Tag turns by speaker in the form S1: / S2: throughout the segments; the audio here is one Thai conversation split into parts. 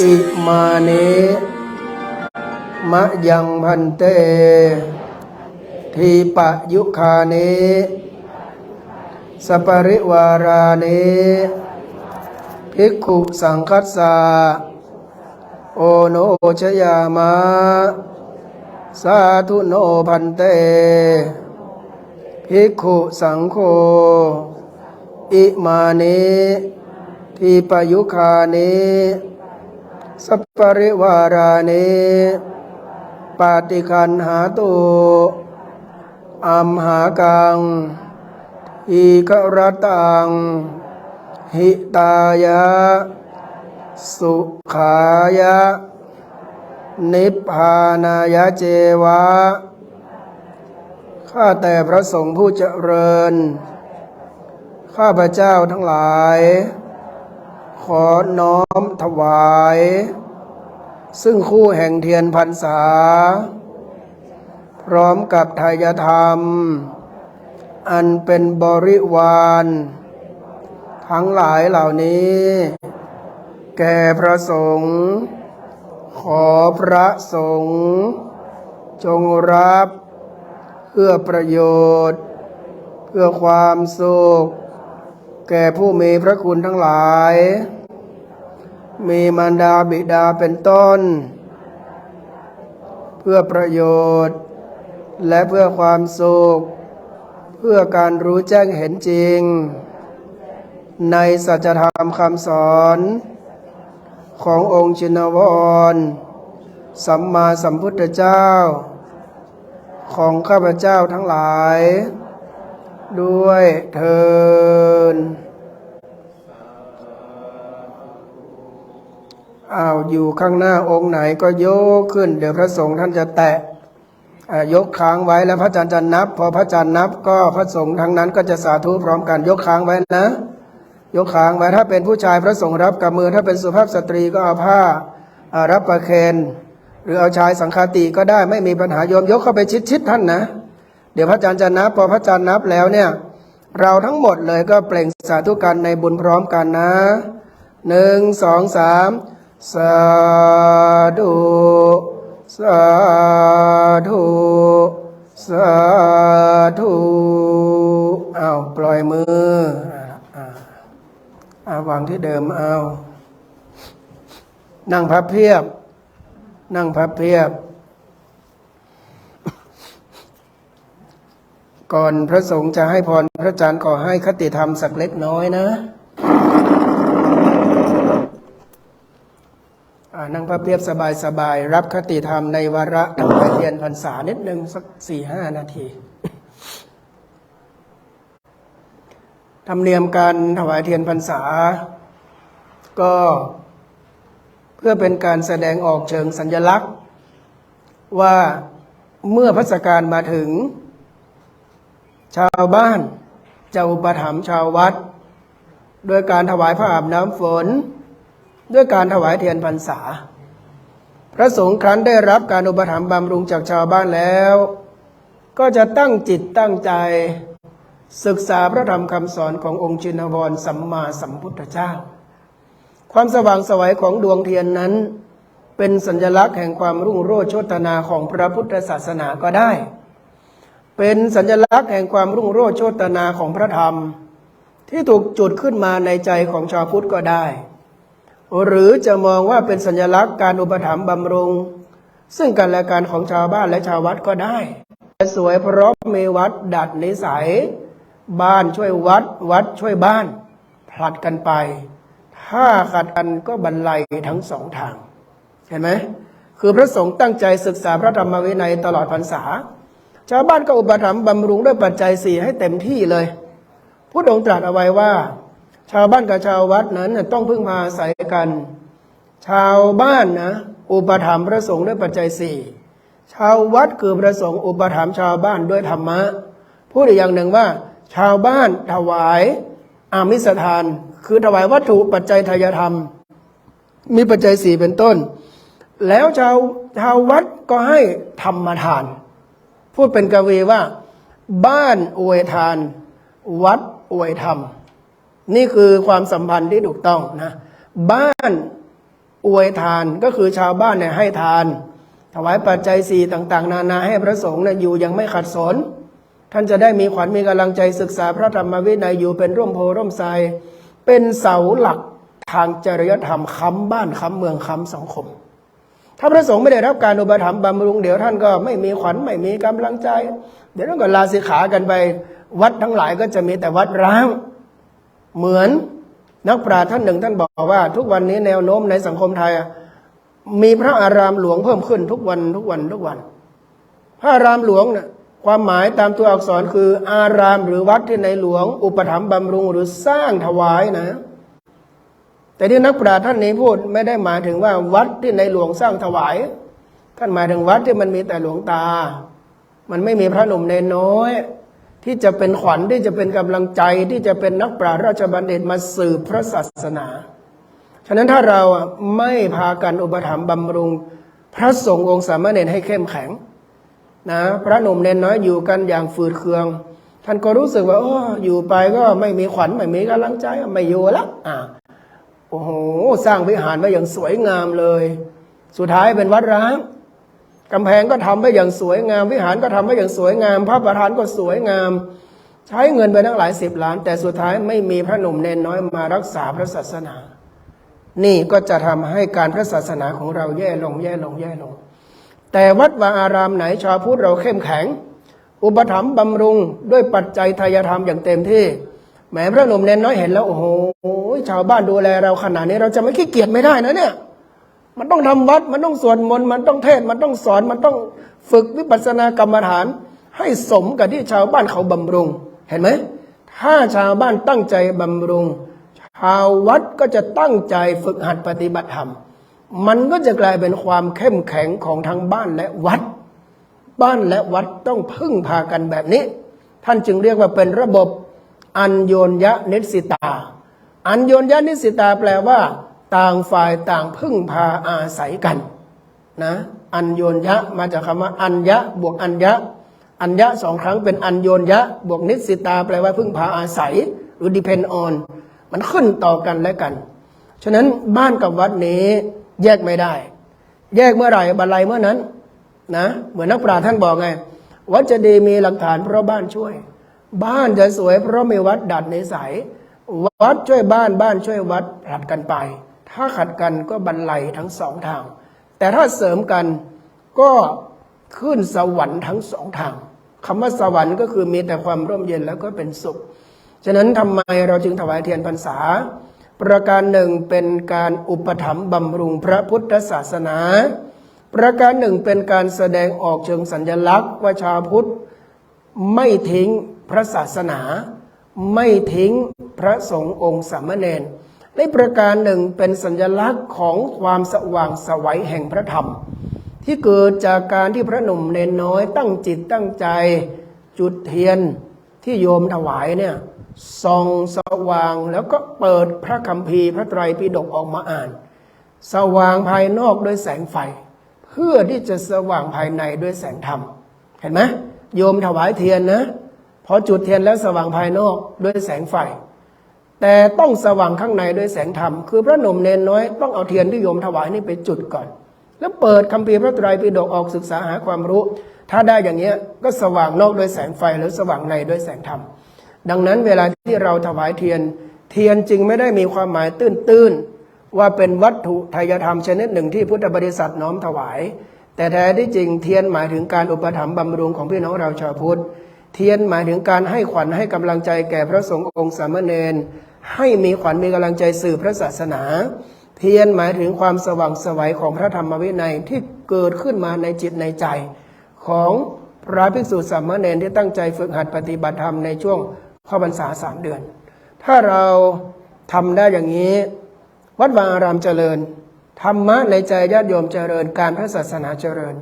S1: อิมานิมะยังพันเต ทีปะยุคาเนสปริวารานิภิกขุสังคัสสาโอโนชยามะ สาธุโนพันเตภิกขุสังโฆ อิมานิทีปยุคาเน สัปปริวารานิปาติคันหาตุอัมหากังอีกรตัง หิตายะ สุขายะ นิพพานายะเจวะ ข้าแต่พระสงฆ์ผู้เจริญ ข้าพระเจ้าทั้งหลาย ขอน้อมถวาย ซึ่งคู่แห่งเทียนพรรษา พร้อมกับทายธรรม อันเป็นบริวาร ทั้งหลายเหล่านี้ แก่พระสงฆ์ขอพระสงฆ์จงรับ เพื่อประโยชน์ เพื่อความสุข แก่ผู้มีพระคุณทั้งหลาย มีมารดาบิดาเป็นต้น เพื่อประโยชน์ และเพื่อความสุข เพื่อการรู้แจ้งเห็นจริง ในสัจธรรมคำสอน ขององค์ชินวร สัมมาสัมพุทธเจ้า ของข้าพเจ้าทั้งหลาย ด้วยเทินอ้าวอยู่ข้างหน้าองค์ไหนก็ยกขึ้น เดี๋ยวพระสงฆ์ท่านจะแตะยกค้างไว้แล้วพระอาจารย์จะนับ พอพระอาจารย์นับ ก็พระสงฆ์ทั้งนั้นก็จะสาธุพร้อมกันยกค้างไว้นะ ยกค้างไว้ถ้าเป็นผู้ชายพระสงฆ์รับกับมือถ้าเป็นสุภาพสตรีก็เอาผ้ารับประเคนหรือเอาชายสังฆาติก็ได้ไม่มีปัญหาโยมยกเข้าไปชิดๆท่านนะ เดี๋ยวพระอาจารย์จะนับพอพระอาจารย์นับแล้วเนี่ย เราทั้งหมดเลยก็เปล่งสาธุกันในบุญพร้อมกันนะหนึ่งสองสามสาธุสาธุสาธุเอาปล่อยมืออาวางที่เดิมเอานั่งพับเพียบ นั่งพับเพียบ ก่อนพระสงฆ์จะให้พรพระอาจารย์ขอให้คติธรรมสักเล็กน้อยนะนั่งพับเพียบสบายสบายๆรับคติธรรมในวาระถวายเทียนพรรษานิดหนึ่งสักสี่ห้านาทีธรรมเนียมการถวายเทียนพรรษา ก็เพื่อเป็นการแสดงออกเชิงสัญลักษณ์ ว่าเมื่อพัสการมาถึง ชาวบ้านจะอุปถัมภ์ชาววัด โดยการถวายผ้าอาบน้ำฝน ด้วยการถวายเทียนพรรษา พระสงฆ์ครั้นได้รับการอุปถัมภ์บำรุงจากชาวบ้านแล้ว ก็จะตั้งจิตตั้งใจ ศึกษาพระธรรมคำสอนขององค์ชินวรสัมมาสัมพุทธเจ้า ความสว่างสวัยของดวงเทียนนั้น เป็นสัญลักษณ์แห่งความรุ่งโรจน์โชตนาของพระพุทธศาสนาก็ได้ เป็นสัญลักษณ์แห่งความรุ่งโรจน์โชตนาของพระธรรม ที่ถูกจุดขึ้นมาในใจของชาวพุทธก็ได้ หรือจะมองว่าเป็นสัญลักษณ์การอุปถัมภ์บำรุง ซึ่งกันและกันของชาวบ้านและชาววัดก็ได้สวยเพราะมีวัดดัดนิสัย บ้านช่วยวัด วัดช่วยบ้าน ผลัดกันไป ถ้าขัดกันก็บรรลัยทั้งสองทาง เห็นไหมคือพระสงฆ์ตั้งใจศึกษาพระธรรมวินัยตลอดพรรษา ชาวบ้านก็อุปถัมภ์บำรุงด้วยปัจจัยสี่ให้เต็มที่เลยพุทธองค์ตรัสเอาไว้ว่า ชาวบ้านกับชาววัดนั้นต้องพึ่งพาอาศัยกัน ชาวบ้านนะ อุปถัมภ์พระสงฆ์ด้วยปัจจัยสี่ชาววัดคือพระสงฆ์อุปถัมภ์ชาวบ้านด้วยธรรมะพูดอีกอย่างหนึ่งว่า ชาวบ้านถวายอามิสทาน คือถวายวัตถุปัจจัยทายธรรม มีปัจจัยสี่เป็นต้น แล้วชาวชาววัดก็ให้ธรรมทาน พูดเป็นกวีว่า บ้านอวยทาน วัดอวยธรรม นี่คือความสัมพันธ์ที่ถูกต้องนะบ้านอวยทานก็คือชาวบ้านเนี่ยให้ทาน ถวายปัจจัยสี่ต่าง ๆ นานาให้พระสงฆ์เนี่ยอยู่ยังไม่ขัดสน ท่านจะได้มีขวัญมีกำลังใจศึกษาพระธรรมวินัยอยู่เป็นร่มโพร่มไทรเป็นเสาหลักทางจริยธรรมค้ำบ้านค้ำเมืองค้ำสังคม ถ้าพระสงฆ์ไม่ได้รับการอุปถัมภ์บำรุงเดี๋ยวท่านก็ไม่มีขวัญไม่มีกำลังใจ เดี๋ยวท่านก็ลาสิกขากันไป วัดทั้งหลายก็จะมีแต่วัดร้าง เหมือนนักปราชญ์ท่านหนึ่งท่านบอกว่า ทุกวันนี้แนวโน้มในสังคมไทย มีพระอารามหลวงเพิ่มขึ้นทุกวันทุกวันทุกวัน พระอารามหลวงเนี่ยความหมายตามตัวอักษรคือ อารามหรือวัดที่ในหลวง อุปถัมภ์บำรุงหรือสร้างถวายนะ แต่ที่นักปราชญ์ท่านนี้พูดไม่ได้หมายถึงว่าวัดที่ในหลวงสร้างถวาย ท่านหมายถึงวัดที่มันมีแต่หลวงตา มันไม่มีพระหนุ่มเนนน้อย ที่จะเป็นขวัญที่จะเป็นกำลังใจที่จะเป็นนักปราชญ์ราชบัณฑิตมาสืบพระศาสนา ฉะนั้นถ้าเราไม่พากันอุปถัมภ์บำรุง พระสงฆ์องค์สามเณรให้เข้มแข็งนะพระหนุ่มเนนน้อยอยู่กันอย่างฝืดเคือง ท่านก็รู้สึกว่าโอ้อยู่ไปก็ไม่มีขวัญไม่มีกำลังใจไม่อยู่ละอ่า โอ้โห สร้างวิหารไว้อย่างสวยงามเลย สุดท้ายเป็นวัดร้างกำแพงก็ทำไว้อย่างสวยงาม วิหารก็ทำไว้อย่างสวยงาม พระประธานก็สวยงาม ใช้เงินไปตั้งหลายสิบล้าน แต่สุดท้ายไม่มีพระหนุ่มเนนน้อยมารักษาพระศาสนา นี่ก็จะทำให้การพระศาสนาของเราแย่ลงแย่ลงแย่ลง แต่วัดวาอารามไหนชาวพุทธเราเข้มแข็ง อุปถัมภ์บำรุงด้วยปัจจัยทายธรรมอย่างเต็มที่ แหมพระหนุ่มเนนน้อยเห็นแล้ว โอ้โหชาวบ้านดูแลเราขนาดนี้เราจะไม่ขี้เกียจไม่ได้นะเนี่ย มันต้องทำวัด มันต้องสวดมนต์มันต้องเทศมันต้องสอนมันต้องฝึกวิปัสสนากรรมฐาน ให้สมกับที่ชาวบ้านเขาบำรุง เห็นไหมถ้าชาวบ้านตั้งใจบำรุง ชาววัดก็จะตั้งใจฝึกหัดปฏิบัติธรรม มันก็จะกลายเป็นความเข้มแข็งของทั้งบ้านและวัด บ้านและวัดต้องพึ่งพากันแบบนี้ ท่านจึงเรียกว่าเป็นระบบ อัญโยนยะนิสิตา อัญโยนยะนิสิตาแปลว่า ต่างฝ่ายต่างพึ่งพาอาศัยกันนะอัญโยนยะมาจากคำว่า อัญยะบวกอัญยะ อัญยะสองครั้งเป็นอัญโยนยะบวกนิสิตา แปลว่าพึ่งพาอาศัย หรือ depend on มันขึ้นต่อกันและกัน ฉะนั้นบ้านกับวัดนี้แยกไม่ได้ แยกเมื่อไหร่บันไลเมื่อนั้นนะเหมือนนักปราชญ์ท่านบอกไงวัดจะดีมีหลักฐานเพราะบ้านช่วย บ้านจะสวยเพราะมีวัดดัดในสายวัดช่วยบ้านบ้านช่วยวัดผลัดกันไป ถ้าขัดกันก็บรรลัยทั้งสองทาง แต่ถ้าเสริมกันก็ขึ้นสวรรค์ทั้งสองทางคำว่าสวรรค์ก็คือมีแต่ความร่มเย็นแล้วก็เป็นสุข ฉะนั้นทำไมเราจึงถวายเทียนพรรษา ประการหนึ่งเป็นการอุปถัมภ์บำรุงพระพุทธศาสนา ประการหนึ่งเป็นการแสดงออกเชิงสัญลักษณ์ว่าชาวพุทธไม่ทิ้ง พระศาสนาไม่ทิ้งพระสงฆ์องค์สามเณรและประการหนึ่งเป็นสัญลักษณ์ของความสว่างสวัยแห่งพระธรรม ที่เกิดจากการที่พระหนุ่มเนนน้อยตั้งจิตตั้งใจ จุดเทียนที่โยมถวายเนี่ยส่องสว่างแล้วก็เปิดพระคัมภีร์พระไตรปิฎกออกมาอ่าน สว่างภายนอกด้วยแสงไฟ เพื่อที่จะสว่างภายในด้วยแสงธรรม เห็นไหมโยมถวายเทียนนะ พอจุดเทียนแล้วสว่างภายนอกด้วยแสงไฟ แต่ต้องสว่างข้างในด้วยแสงธรรม คือพระหนุ่มเนนน้อยต้องเอาเทียนที่โยมถวายนี่ไปจุดก่อน แล้วเปิดคัมภีร์พระไตรปิฎกออกศึกษาหาความรู้ ถ้าได้อย่างเงี้ยก็สว่างนอกด้วยแสงไฟหรือสว่างในด้วยแสงธรรม ดังนั้นเวลาที่เราถวายเทียน เทียนจึงไม่ได้มีความหมายตื้นๆว่าเป็นวัตถุทายธรรมชนิดหนึ่งที่พุทธบริษัทน้อมถวาย แต่แท้ที่จริงเทียนหมายถึงการอุปถัมภ์บำรุงของพี่น้องเราชาวพุทธ เทียนหมายถึงการให้ขวัญให้กำลังใจแก่พระสงฆ์องค์สามเณรให้มีขวัญมีกำลังใจสื่อพระศาสนา เทียนหมายถึงความสว่างสวัยของพระธรรมวินัยที่เกิดขึ้นมาในจิตในใจ ของพระภิกษุสามเณรที่ตั้งใจฝึกหัดปฏิบัติธรรมในช่วงข้าพรรษาสามเดือน ถ้าเราทำได้อย่างนี้ วัดวาอารามเจริญธรรมะในใจญาติโยมเจริญการพระศาสนาเจริญ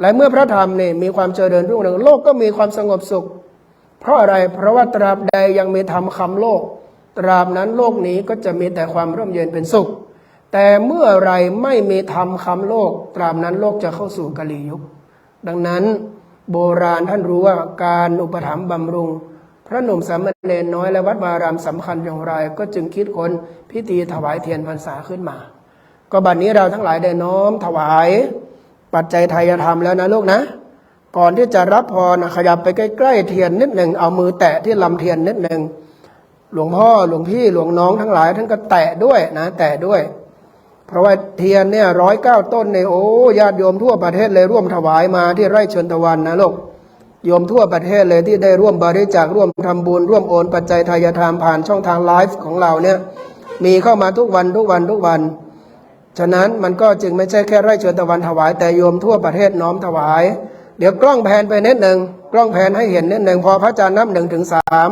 S1: และเมื่อพระธรรมเนี่ยมีความเจริญรุ่งเรืองโลกก็มีความสงบสุข เพราะอะไรเพราะว่าตราบใดยังมีธรรมคำโลก ตราบนั้นโลกนี้ก็จะมีแต่ความร่มเย็นเป็นสุข แต่เมื่อไรไม่มีธรรมคำโลก ตราบนั้นโลกจะเข้าสู่กาลียุค ดังนั้นโบราณท่านรู้ว่าการอุปถัมภ์บำรุง พระหนุ่มสามเณรน้อยและวัดวารามสำคัญอย่างไร ก็จึงคิดค้นพิธีถวายเทียนพรรษาขึ้นมา ก็บัดนนี้เราทั้งหลายได้น้อมถวาย ปัจจัยไทยธรรมแล้วนะลูกนะ ก่อนที่จะรับพรขยับไปใกล้ๆเทียนนิดหนึ่งเอามือแตะที่ลำเทียนนิดหนึ่งหลวงพ่อหลวงพี่หลวงน้องทั้งหลายท่านก็แตะด้วยนะ แตะด้วย เพราะว่าเทียนเนี่ยร้อยเก้าต้นในโอ้ญาติโยมทั่วประเทศเลยร่วมถวายมาที่ไร่ชิญตะวันนะลูกโยมทั่วประเทศเลยที่ได้ร่วมบริจาคร่วมทำบุญร่วมโอนปัจจัยทายธรรมผ่านช่องทางไลฟ์ของเราเนี่ยมีเข้ามาทุกวันทุกวันทุกวัน ฉะนั้นมันก็จึงไม่ใช่แค่ไร่เชิญตะวันถวาย แต่โยมทั่วประเทศน้อมถวาย เดี๋ยวกล้องแพนไปนิดหนึ่งกล้องแพนให้เห็นนิดหนึ่งพอพระอาจารย์นับหนึ่งถึงสาม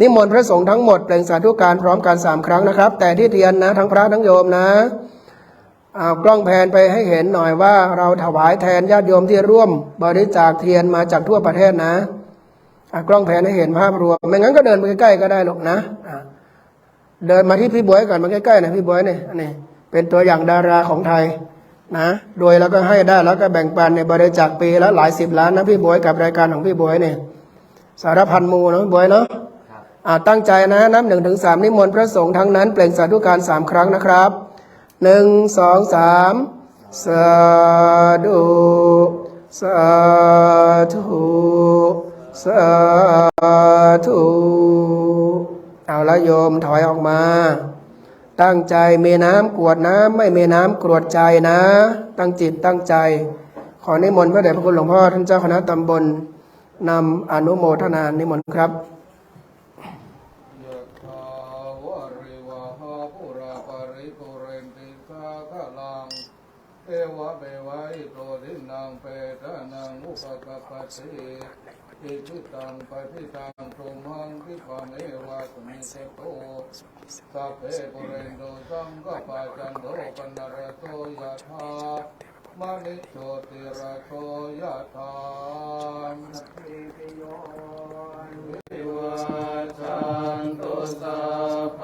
S1: นิมนต์พระสงฆ์ทั้งหมดเปล่งสาธุการพร้อมกันสามครั้งนะครับ แต่ที่เทียนนะทั้งพระทั้งโยมนะเอากล้องแพนไปให้เห็นหน่อยว่าเราถวายแทนญาติโยมที่ร่วม บริจาคเทียนมาจากทั่วประเทศนะอะกล้องแพนให้เห็นภาพรวม ไม่งั้นก็เดินไปใกล้ๆก็ได้หรอกนะะเดินมาที่พี่บวยก่อนมาใกล้ๆนะพี่บวยเนี่ยอันนี้ เป็นตัวอย่างดาราของไทยนะโดยแล้วก็ให้ได้แล้วก็แบ่งปันในบริจาคปีละหลายสิบล้านนะพี่บวยกับรายการของพี่บวยเนี่ยสารพันมูนะพี่บวยเนาะอ่าตั้งใจนะนับหนึ่งถึงสามนิมนต์พระสงฆ์ทั้งนั้นเปล่งสาธุการสามครั้งนะครับหนึ่งสองสามสาธุสาธุสาธุเอาละโยมถอยออกมา ตั้งใจเมน้ำกรวดน้ำไม่เมน้ำกรวดใจนะ ตั้งจิตตั้งใจ ขอนิมนต์พระเดชพระคุณหลวงพ่อท่านเจ้าคณะตำบลนำอนุโมทนานิมนต์ครับ
S2: เรนติสาคลังเอวะเบวะอิโตทินังเปตานังอุปกปป ติอิทิตังปฏิตังตุมหังคิปะเมวะสมิเสโตสัพเพปุเรนโตสังกปะจันโทปนารโตยะถามณิโชติระโตยะถาวิวัชันโตสัพพ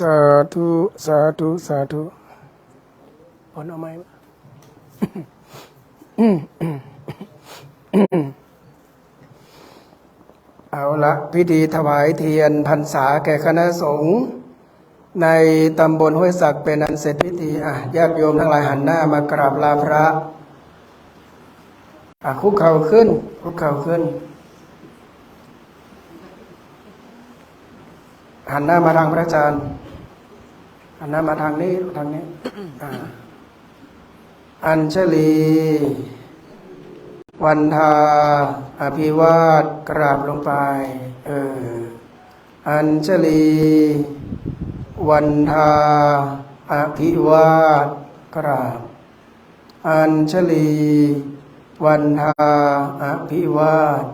S1: สาธุสาธุสาธุผลเอาไหมเอาละพิธีถวายเทียนพรรษาแก่คณะสงฆ์ในตำบลห้วยศักเป็นอันเสร็จพิธีอะญาติโยมทั้งหลายหันหน้ามากราบลาพระอะคุกเข่าขึ้น คุกเข่าขึ้น หันหน้ามาทางพระอาจารย์ หันหน้ามาทางนี้ทางนี้อ่าอัญชลี วันทา อภิวาทกราบลงไป เออ อัญชลี วันทา อภิวาทกราบ อัญชลี วันทา อภิวาท